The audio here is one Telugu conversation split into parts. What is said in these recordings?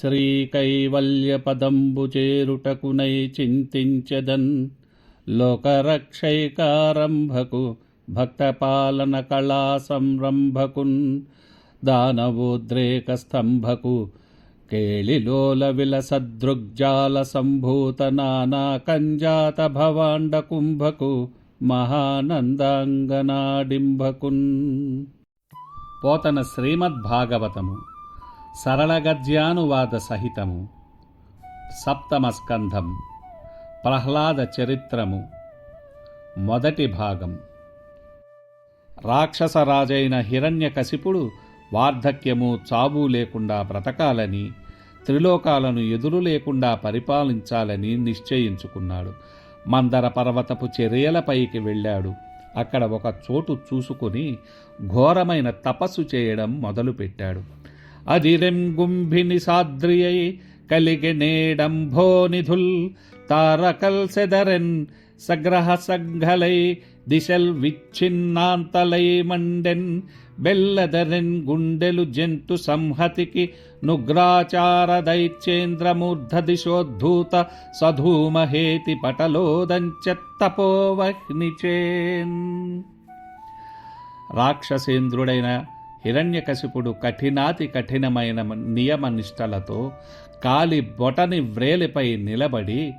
శ్రీకైవల్యపదంబు చేరుటకునై చింతించదన్. లోకరక్షైకారంభకు భక్తపాలన కళా సంరంభకున్ దానవోద్రేక స్తంభకు కేళిలోల విలసదృగ్జాల సంభూత నానా కంజాత భవాండ కుంభకు మహానందాంగనాడింభకున్. పోతన శ్రీమద్భాగవతము. సరళ గద్యానువాద సహితము సప్తమ స్కంధం ప్రహ్లాద చరిత్రము మొదటి భాగం. రాక్షసరాజైన హిరణ్యకశిపుడు వార్ధక్యము చావు లేకుండా బ్రతకాలని త్రిలోకాలను ఎదురు లేకుండా పరిపాలించాలని నిశ్చయించుకున్నాడు. మందర పర్వతపు చర్యలపైకి వెళ్ళాడు. అక్కడ ఒక చోటు చూసుకుని ఘోరమైన తపస్సు చేయడం మొదలుపెట్టాడు. అదిరెం గుంభిని సాద్రియై కలిగి నేడంభోనిధుల్ తారకల్ సెదరెన్ సగ్రహ సంఘలై దిశల్ విచ్ఛిన్నాంతలై మండెన్ బెల్లదరెన్ గుండెలు జంతు సంహతికి నుగ్రాచార దైత్యేంద్రమూర్ధ దిశోద్ధూత సధూమహేతి పటలోదంచెత్తపోవహ్నిచేన్. రాక్షసేంద్రుడైన హిరణ్యకశిపుడు కఠినాతి కఠినమైన నియమ నిష్టలతో కాలి బొటని వ్రేలిపై నిలబడి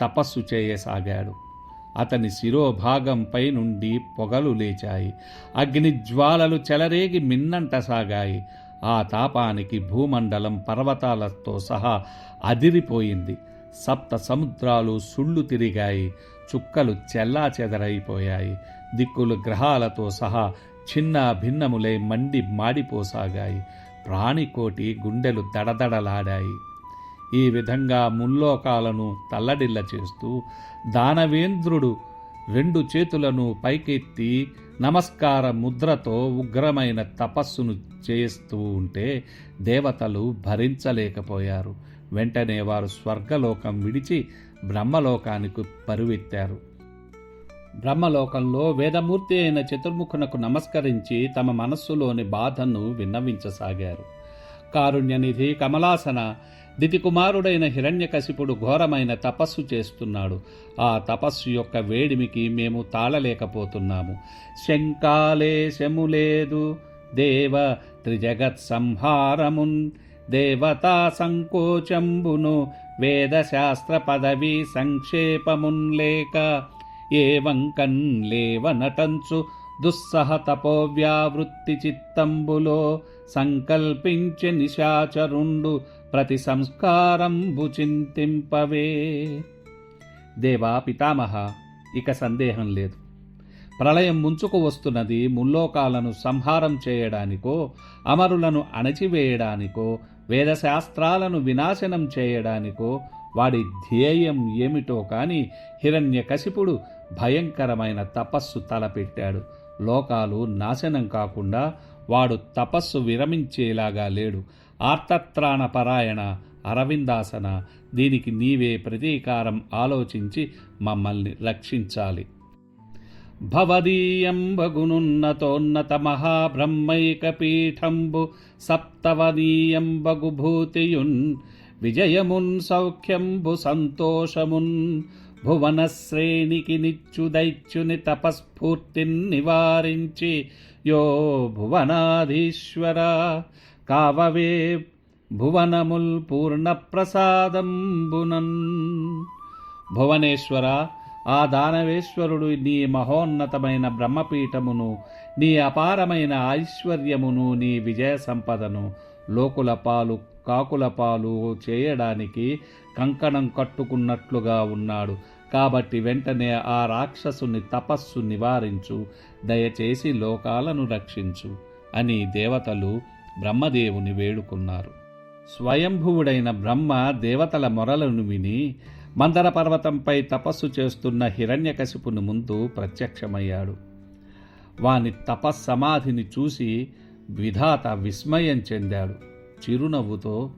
తపస్సు చేయసాగాడు. అతని శిరోభాగంపై నుండి పొగలు లేచాయి. అగ్నిజ్వాలలు చెలరేగి మిన్నంటసాగాయి. ఆ తాపానికి భూమండలం పర్వతాలతో సహా అదిరిపోయింది. సప్త సముద్రాలు సుళ్ళు తిరిగాయి. చుక్కలు చెల్లా చెదరైపోయాయి దిక్కులు గ్రహాలతో సహా చిన్న భిన్నములై మండి మాడిపోసాగాయి. ప్రాణికోటి గుండెలు దడదడలాడాయి. ఈ విధంగా ముల్లోకాలను తల్లడిల్ల చేస్తూ దానవేంద్రుడు రెండు చేతులను పైకెత్తి నమస్కార ముద్రతో ఉగ్రమైన తపస్సును చేస్తూ ఉంటే దేవతలు భరించలేకపోయారు. వెంటనే వారు స్వర్గలోకం విడిచి బ్రహ్మలోకానికి పరువెత్తారు. బ్రహ్మలోకంలో వేదమూర్తి అయిన చతుర్ముఖునకు నమస్కరించి తమ మనస్సులోని బాధను విన్నవించసాగారు. కారుణ్యనిధి కమలాసన దితికుమారుడైన హిరణ్యకశిపుడు ఘోరమైన తపస్సు చేస్తున్నాడు. ఆ తపస్సు యొక్క వేడిమికి మేము తాళలేకపోతున్నాము. శంకాలేశము లేదు దేవ త్రిజగత్ సంహారమున్. దేవతా సంకోచంబును. వేదశాస్త్ర పదవి సంక్షేపమున్ లేక ఏవం కన్లేవ నటంచు దుస్సహ తపోవ్యావృత్తి చిత్తంబులో సంకల్పించి నిశాచరుండు ప్రతి సంస్కారంబు చింతింపవే. దేవా పితామహ ఇక సందేహం లేదు. ప్రళయం ముంచుకు వస్తున్నది ముల్లోకాలను సంహారం చేయడానికో అమరులను అణచివేయడానికో వేదశాస్త్రాలను వినాశనం చేయడానికో వాడి ధ్యేయం ఏమిటో కాని హిరణ్యకశిపుడు భయంకరమైన తపస్సు తలపెట్టాడు. లోకాలు నాశనం కాకుండా వాడు తపస్సు విరమించేలాగా లేడు. ఆర్తత్రాణ పరాయణ అరవిందాసన దీనికి నీవే ప్రతీకారం ఆలోచించి మమ్మల్ని రక్షించాలి. భవదీయం బగునున్నతోన్నత మహాబ్రహ్మైక సప్తవదీయం బగుభూతియున్ విజయమున్ సౌఖ్యంబు సంతోషమున్ భువనశ్రేణికి నిచ్చుదైచ్యుని తపస్ఫూర్తిని నివారించి యో భువనాధీశ్వర కావవే భువనముల్ పూర్ణ ప్రసాదంబునన్ భువనేశ్వర ఆ దానవేశ్వరుడు నీ మహోన్నతమైన బ్రహ్మపీఠమును నీ అపారమైన ఐశ్వర్యమును నీ విజయ సంపదను లోకుల పాలు కాకుల పాలు చేయడానికి కంకణం కట్టుకున్నట్లుగా ఉన్నాడు. కాబట్టి వెంటనే ఆ రాక్షసుని తపస్సు నివారించు. దయచేసి లోకాలను రక్షించు అని దేవతలు బ్రహ్మదేవుని వేడుకున్నారు. స్వయంభువుడైన బ్రహ్మ దేవతల మొరలను విని మందర పర్వతంపై తపస్సు చేస్తున్న హిరణ్యకశిపుని ముందు ప్రత్యక్షమయ్యాడు. వాని తపస్సమాధిని చూసి విధాత విస్మయం చెందాడు. చిరునవ్వుతో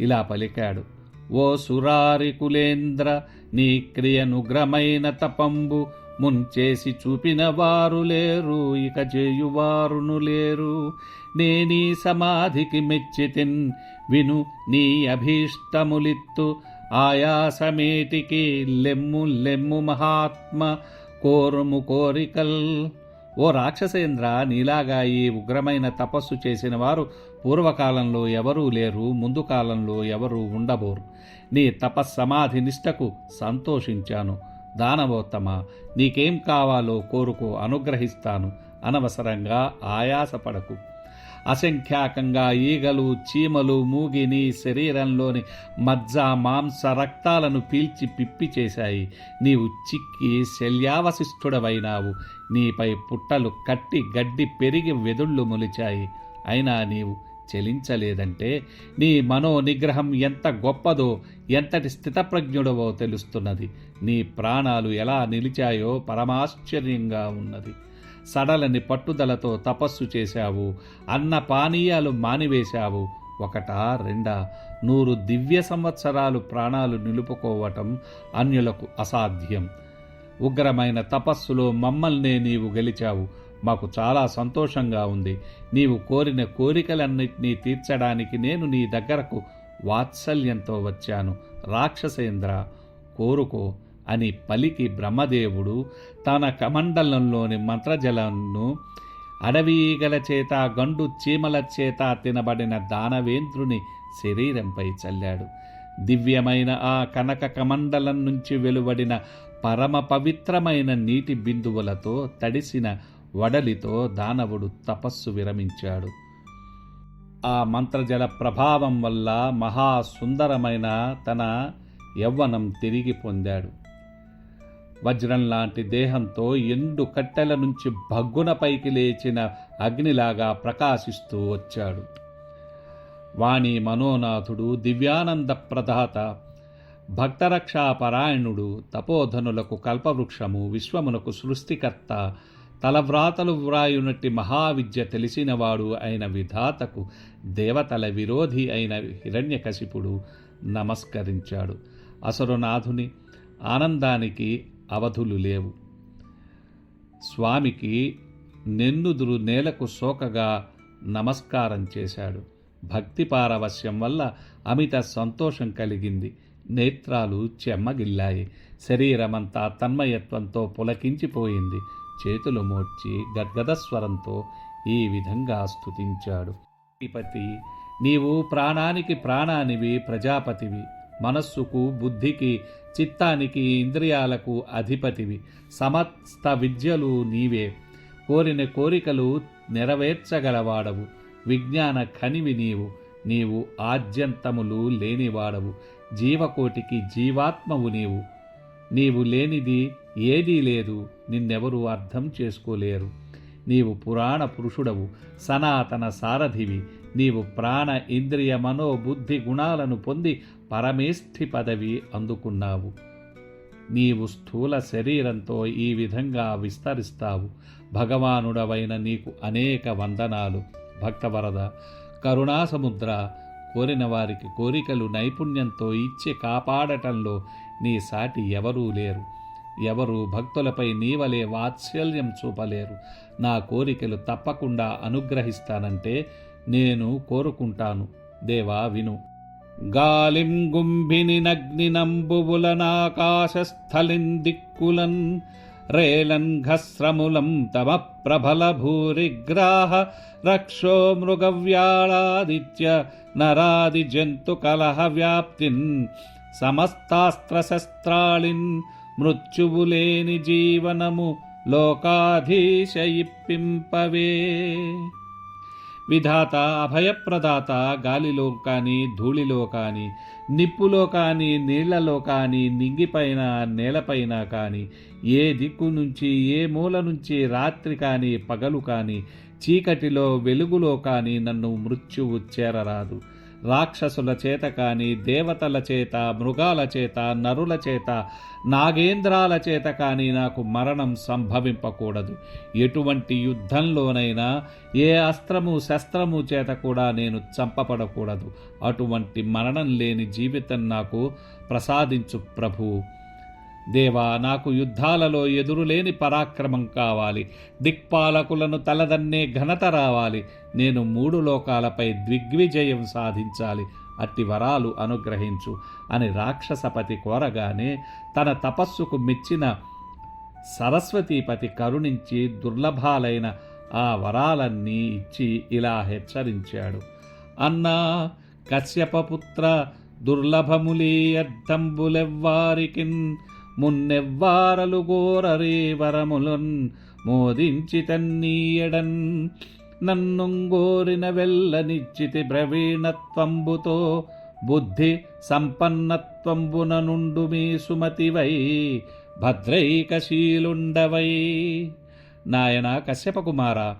ఇలా పలికాడు. ఓ సురారి కులేంద్ర నీ క్రియనుగ్రమైన తపంబు ముంచేసి చూపిన వారు లేరు ఇక చేయువారును లేరు. నేనీ సమాధికి మెచ్చితిన్ విను నీ అభీష్టములిత్తు. ఆయాసమేటికి లెమ్ము లెమ్ము మహాత్మ కోరుము కోరికల్ ఓ రాక్షసేంద్ర నీలాగా ఈ ఉగ్రమైన తపస్సు చేసిన వారు పూర్వకాలంలో ఎవరూ లేరు ముందు కాలంలో ఎవరూ ఉండబోరు. నీ తపస్సమాధి నిష్టకు సంతోషించాను. దానవోత్తమ నీకేం కావాలో కోరుకో అనుగ్రహిస్తాను. అనవసరంగా ఆయాసపడకు. అసంఖ్యాకంగా ఈగలు చీమలు మూగి నీ శరీరంలోని మజ్జ మాంస రక్తాలను పీల్చి పిప్పి చేశాయి. నీవు చిక్కి శల్యావశిష్ఠుడవైనావు నీపై పుట్టలు కట్టి గడ్డి పెరిగి వెదుళ్ళు మొలిచాయి. అయినా నీవు చెలించలేదంటే నీ మనోనిగ్రహం ఎంత గొప్పదో ఎంతటి స్థితప్రజ్ఞుడవో తెలుస్తున్నది. నీ ప్రాణాలు ఎలా నిలిచాయో పరమాశ్చర్యంగా ఉన్నది. సడలని పట్టుదలతో తపస్సు చేశావు. అన్న పానీయాలు మానివేశావు. ఒకటా రెండా నూరు దివ్య సంవత్సరాలు ప్రాణాలు నిలుపుకోవటం అన్యులకు అసాధ్యం. ఉగ్రమైన తపస్సులో మమ్మల్నే నీవు గెలిచావు. మాకు చాలా సంతోషంగా ఉంది. నీవు కోరిన కోరికలన్నింటినీ తీర్చడానికి నేను నీ దగ్గరకు వాత్సల్యంతో వచ్చాను. రాక్షసేంద్ర కోరుకో. అని పలికి బ్రహ్మదేవుడు తన కమండలంలోని మంత్రజలను అడవీగల చేత గండు చీమల చేత తినబడిన దానవేంద్రుని శరీరంపై చల్లాడు. దివ్యమైన ఆ కనక కమండలం నుంచి వెలువడిన పరమ పవిత్రమైన నీటి బిందువులతో తడిసిన వడలితో దానవుడు తపస్సు విరమించాడు. ఆ మంత్రజల ప్రభావం వల్ల మహాసుందరమైన తన యవ్వనం తిరిగి పొందాడు. వజ్రం లాంటి దేహంతో ఎండు కట్టెల నుంచి భగ్గున పైకి లేచిన అగ్నిలాగా ప్రకాశిస్తూ వచ్చాడు. వాణి మనోనాథుడు దివ్యానంద ప్రదాత భక్తరక్షాపరాయణుడు తపోధనులకు కల్పవృక్షము విశ్వమునకు సృష్టికర్త తలవ్రాతలు వ్రాయునట్టి మహావిద్య తెలిసినవాడు అయిన విధాతకు దేవతల విరోధి అయిన హిరణ్యకశిపుడు నమస్కరించాడు. అసురనాథుని ఆనందానికి అవధులు లేవు. స్వామికి నెన్నుదురు నేలకు సోకగా నమస్కారం చేశాడు. భక్తి పారవశ్యం వల్ల అమిత సంతోషం కలిగింది. నేత్రాలు చెమ్మగిల్లాయి. శరీరమంతా తన్మయత్వంతో పులకించిపోయింది. చేతులు మోడ్చి గద్గదస్వరంతో ఈ విధంగా స్థుతించాడు అధిపతి నీవు ప్రాణానికి ప్రాణానివి ప్రజాపతివి. మనస్సుకు బుద్ధికి చిత్తానికి ఇంద్రియాలకు అధిపతివి. సమస్త విద్యలు నీవే. కోరిన కోరికలు నెరవేర్చగలవాడవు. విజ్ఞాన ఖనివి నీవు. నీవు ఆద్యంతములు లేనివాడవు. జీవకోటికి జీవాత్మవు నీవు. నీవు లేనిది ఏదీ లేదు. నిన్నెవరూ అర్థం చేసుకోలేరు. నీవు పురాణ పురుషుడవు. సనాతన సారథివి. నీవు ప్రాణ ఇంద్రియ మనో బుద్ధి గుణాలను పొంది పరమేష్ఠి పదవి అందుకున్నావు. నీవు స్థూల శరీరంతో ఈ విధంగా విస్తరిస్తావు. భగవానుడవైన నీకు అనేక వందనాలు. భక్తవరద కరుణాసముద్ర కోరిన వారికి కోరికలు నైపుణ్యంతో ఇచ్చి కాపాడటంలో నీ సాటి ఎవరూ లేరు. ఎవరు భక్తులపై నీవలే వాత్సల్యం చూపలేరు. నా కోరికలు తప్పకుండా అనుగ్రహిస్తానంటే నేను కోరుకుంటాను. దేవా విను. గాలిం గుంభిని నగ్ని దిక్కులన్ రేలన్ ఘస్రములం తమ ప్రభల భూరిగ్రాహ రక్షో మృగవ్యాళాదిత్య నరాది జంతు కలహ వ్యాప్తిన్ సమస్తాస్త్రశస్త్రాళిన్ మృత్యువులేని జీవనము లోకాధీశయిప్పింపవే విధాత అభయప్రదాత గాలిలో కానీ ధూళిలో కానీ నిప్పులో కానీ నీళ్ళలో కానీ నింగిపైన నేలపైన కానీ ఏ దిక్కు నుంచి ఏ మూల నుంచి రాత్రి కానీ పగలు కానీ చీకటిలో వెలుగులో కానీ నన్ను మృత్యువు చేరరాదు. రాక్షసుల చేత కానీ దేవతల చేత మృగాల చేత నరుల చేత నాగేంద్రాల చేత కానీ నాకు మరణం సంభవింపకూడదు. ఎటువంటి యుద్ధంలోనైనా ఏ అస్త్రము శస్త్రము చేత కూడా నేను చంపబడకూడదు. అటువంటి మరణం లేని జీవితం నాకు ప్రసాదించు ప్రభు. దేవా నాకు యుద్ధాలలో ఎదురులేని పరాక్రమం కావాలి. దిక్పాలకులను తలదన్నే ఘనత రావాలి. నేను మూడు లోకాలపై దిగ్విజయం సాధించాలి. అట్టి వరాలు అనుగ్రహించు అని రాక్షసపతి కోరగానే తన తపస్సుకు మెచ్చిన సరస్వతీపతి కరుణించి దుర్లభాలైన ఆ వరాలన్నీ ఇచ్చి ఇలా హెచ్చరించాడు. అన్నా కశ్యపపుత్ర దుర్లభములీయర్థంబులెవ్వారికిన్ మున్నెవ్వారలు గోరరే వరములున్ మోదించి తన్నీయడన్. నన్నుంగోరిన వెళ్ళనిచ్చితి ప్రవీణత్వంబుతో బుద్ధి సంపన్నత్వంబున నుండు మీ సుమతివై భద్రైకశీలుండవై. నాయన కశ్యపకుమార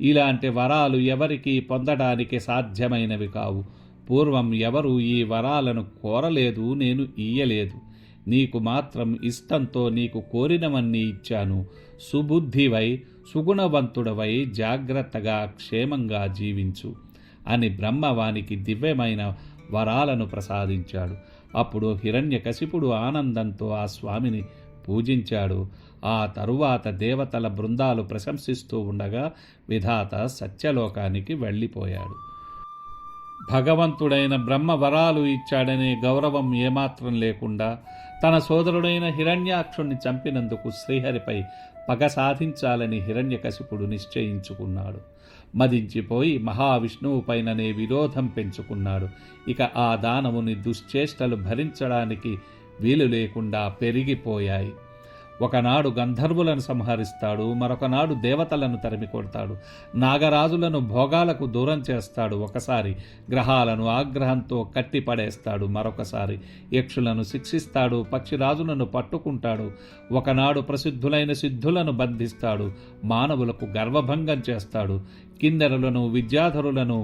ఇలాంటి వరాలు ఎవరికీ పొందడానికి సాధ్యమైనవి కావు. పూర్వం ఎవరు ఈ వరాలను కోరలేదు నేను ఇయ్యలేదు. నీకు మాత్రం ఇష్టంతో నీకు కోరినవన్నీ ఇచ్చాను. సుబుద్ధివై సుగుణవంతుడవై జాగ్రత్తగా క్షేమంగా జీవించు అని బ్రహ్మవానికి దివ్యమైన వరాలను ప్రసాదించాడు. అప్పుడు హిరణ్యకశిపుడు ఆనందంతో ఆ స్వామిని పూజించాడు. ఆ తరువాత దేవతల బృందాలు ప్రశంసిస్తూ ఉండగా విధాత సత్యలోకానికి వెళ్ళిపోయాడు. భగవంతుడైన బ్రహ్మ వరాలు ఇచ్చాడనే గౌరవం ఏమాత్రం లేకుండా తన సోదరుడైన హిరణ్యాక్షుణ్ణి చంపినందుకు శ్రీహరిపై పగ సాధించాలని హిరణ్యకశిపుడు నిశ్చయించుకున్నాడు. మదించిపోయి మహావిష్ణువు పైననే విరోధం పెంచుకున్నాడు. ఇక ఆ దానవుని దుశ్చేష్టలు భరించడానికి వీలు లేకుండా పెరిగిపోయాయి. ఒకనాడు గంధర్వులను సంహరిస్తాడు మరొకనాడు దేవతలను తరిమి కొడతాడు నాగరాజులను భోగాలకు దూరం చేస్తాడు ఒకసారి గ్రహాలను ఆగ్రహంతో కట్టిపడేస్తాడు మరొకసారి యక్షులను శిక్షిస్తాడు పక్షిరాజులను పట్టుకుంటాడు ఒకనాడు ప్రసిద్ధులైన సిద్ధులను బంధిస్తాడు మానవులకు గర్వభంగం చేస్తాడు కిందరులను విద్యాధరులను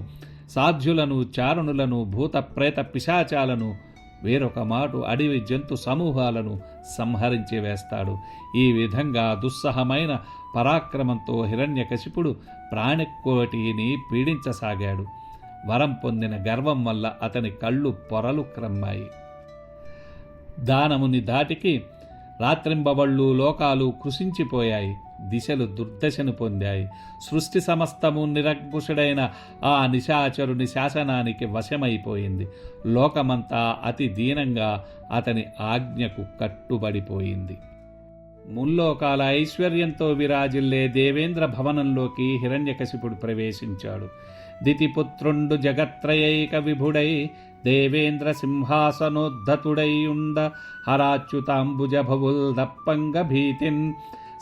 సాధ్యులను చారణులను భూత ప్రేత పిశాచాలను వేరొక మాటు అడవి జంతు సమూహాలను సంహరించి వేస్తాడు. ఈ విధంగా దుస్సహమైన పరాక్రమంతో హిరణ్యకశిపుడు ప్రాణికోటిని పీడించసాగాడు. వరం పొందిన గర్వం వల్ల అతని కళ్ళు పొరలు క్రమ్మాయి. దానముని దాటికి రాత్రింబవళ్ళు లోకాలు కృషించిపోయాయి దిశలు దుర్దశను పొందాయి. సృష్టి సమస్తము నిరంకుశుడైన ఆ నిశాచరుని శాసనానికి వశమైపోయింది. లోకమంతా అతి దీనంగా అతని ఆజ్ఞకు కట్టుబడిపోయింది. ముల్లోకాల ఐశ్వర్యంతో విరాజిల్లే దేవేంద్ర భవనంలోకి హిరణ్యకశిపుడు ప్రవేశించాడు. దితిపుత్రుండు జగత్రయైక విభుడై దేవేంద్ర సింహాసనోద్ధతుడై ఉండ హరాచ్యుతాంబుజ భవుల్ దప్పంగ భీతిన్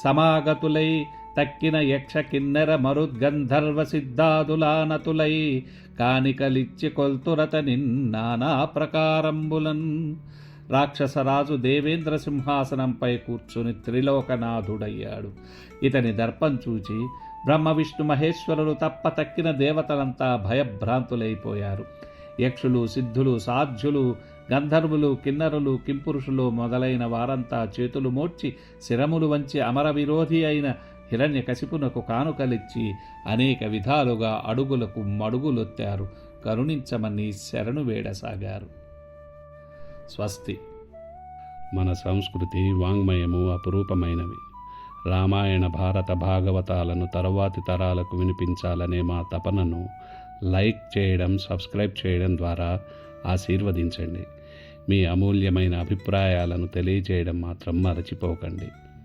సమాగతులై తక్కిన యక్ష కిన్నెర మరుద్గంధర్వ సిద్ధాదులానతులై కానికలిచ్చి కొల్తురతని నానా ప్రకారంబులన్. రాక్షసరాజు దేవేంద్ర సింహాసనంపై కూర్చుని త్రిలోకనాథుడయ్యాడు. ఇతని దర్పం చూచి బ్రహ్మ విష్ణు మహేశ్వరులు తప్ప తక్కిన దేవతలంతా భయభ్రాంతులైపోయారు. యక్షులు సిద్ధులు సాధ్యులు గంధర్వులు కిన్నరులు కింపురుషులు మొదలైన వారంతా చేతులు మోడ్చి శిరములు వంచి అమర విరోధి అయిన హిరణ్యకశిపునకు కానుకలిచ్చి అనేక విధాలుగా అడుగులకు మడుగులొత్తారు. కరుణించమని శరణు వేడసాగారు. స్వస్తి. మన సంస్కృతి వాంగ్మయము అపురూపమైనవి. రామాయణ భారత భాగవతాలను తరువాతి తరాలకు వినిపించాలనే మా తపనను లైక్ చేయడం సబ్స్క్రైబ్ చేయడం ద్వారా ఆశీర్వదించండి. మీ అమూల్యమైన అభిప్రాయాలను తెలియజేయడం మాత్రం మరచిపోకండి.